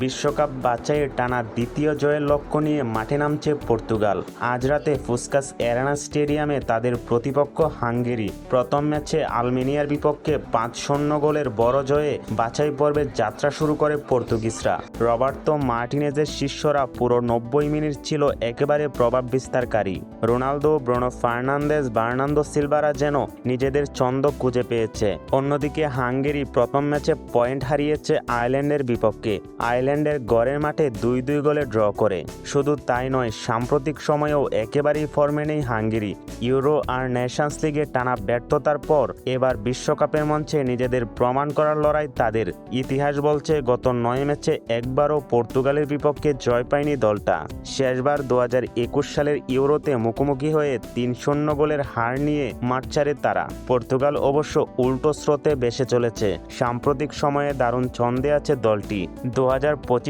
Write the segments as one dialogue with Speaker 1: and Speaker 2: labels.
Speaker 1: বিশ্বকাপ বাছাইয়ের টানা দ্বিতীয় জয়ের লক্ষ্য নিয়ে মাঠে নামছে পর্তুগাল। আজ রাতে ফুসকাস এরানা স্টেডিয়ামে তাদের প্রতিপক্ষ হাঙ্গেরি। প্রথম ম্যাচে আলমেনিয়ার বিপক্ষে পাঁচ শূন্য গোলের বড় জয়ে বাছাই পর্বে যাত্রা শুরু করে পর্তুগিজরা। রবার্তো মার্টিনেজের শিষ্যরা পুরো নব্বই মিনিট ছিল একেবারে প্রভাব বিস্তারকারী। রোনালদো, ব্রোনো ফার্নান্দেজ বার্নান্দো সিলভারা যেন নিজেদের ছন্দ খুঁজে পেয়েছে। অন্যদিকে হাঙ্গেরি প্রথম ম্যাচে পয়েন্ট হারিয়েছে আয়ারল্যান্ডের বিপক্ষে। আয়ারল্যান্ডের গড়ের মাঠে দুই দুই গোলে ড্র করে। শুধু তাই নয়, সাম্প্রতিক সময়েও একেবারেই ফর্মে নেই হাঙ্গেরি। ইউরো আর নেশনস লিগে টানা ব্যর্থতার পর এবার বিশ্বকাপের মঞ্চে নিজেদের প্রমাণ করার লড়াই তাদের। ইতিহাস বলছে, গত নয় ম্যাচে একবারও পর্তুগালের বিপক্ষে জয় পায়নি দলটা। শেষবার দু হাজার একুশ সালের ইউরোতে মুখোমুখি হয়ে তিন শূন্য গোলের হার নিয়ে মাঠ ছাড়ে তারা। পর্তুগাল অবশ্য উল্টো স্রোতে বেসে চলেছে। সাম্প্রতিক সময়ে দারুণ ছন্দে আছে দলটি। দু হাজার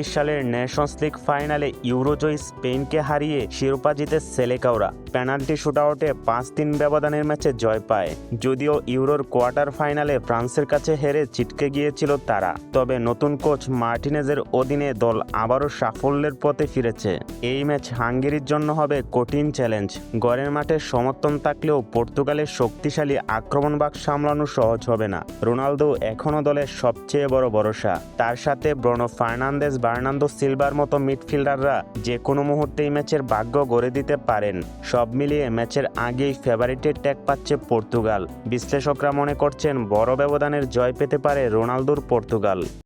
Speaker 1: সালের নেশনস লিগ ফাইনালে ইউরোজয়ী স্পেনকে হারিয়ে শিরোপা জিতে সেলেকাওরা পেনাল্টি শুটআউটে পাঁচ তিন ব্যবধানের ম্যাচে জয় পায়। যদিও ইউরোর কোয়ার্টার ফাইনালে ফ্রান্সের কাছে হেরে ছিটকে গিয়েছিল তারা। তবে নতুন কোচ মার্টিনেজের অধীনে দল আবারও সাফল্যের পথে ফিরেছে। এই ম্যাচ হাঙ্গেরির জন্য হবে কঠিন চ্যালেঞ্জ। গড়ের মাঠে সমর্থন থাকলেও পর্তুগালের শক্তিশালী আক্রমণ বাক সামলানো সহজ হবে না। রোনালদো এখনও দলের সবচেয়ে বড় ভরসা। তার সাথে ব্রণ ব্রনো ফার্নান্দেজ বার্নান্দো সিলভার মতো মিডফিল্ডাররা যে কোনো মুহূর্তেই ম্যাচের ভাগ্য গড়ে দিতে পারেন। সব মিলিয়ে ম্যাচের আগেই ফেভারিটের ট্যাগ পাচ্ছে পর্তুগাল। বিশ্লেষকরা মনে করছেন বড় ব্যবধানের জয় পেতে পারে রোনালদোর পর্তুগাল।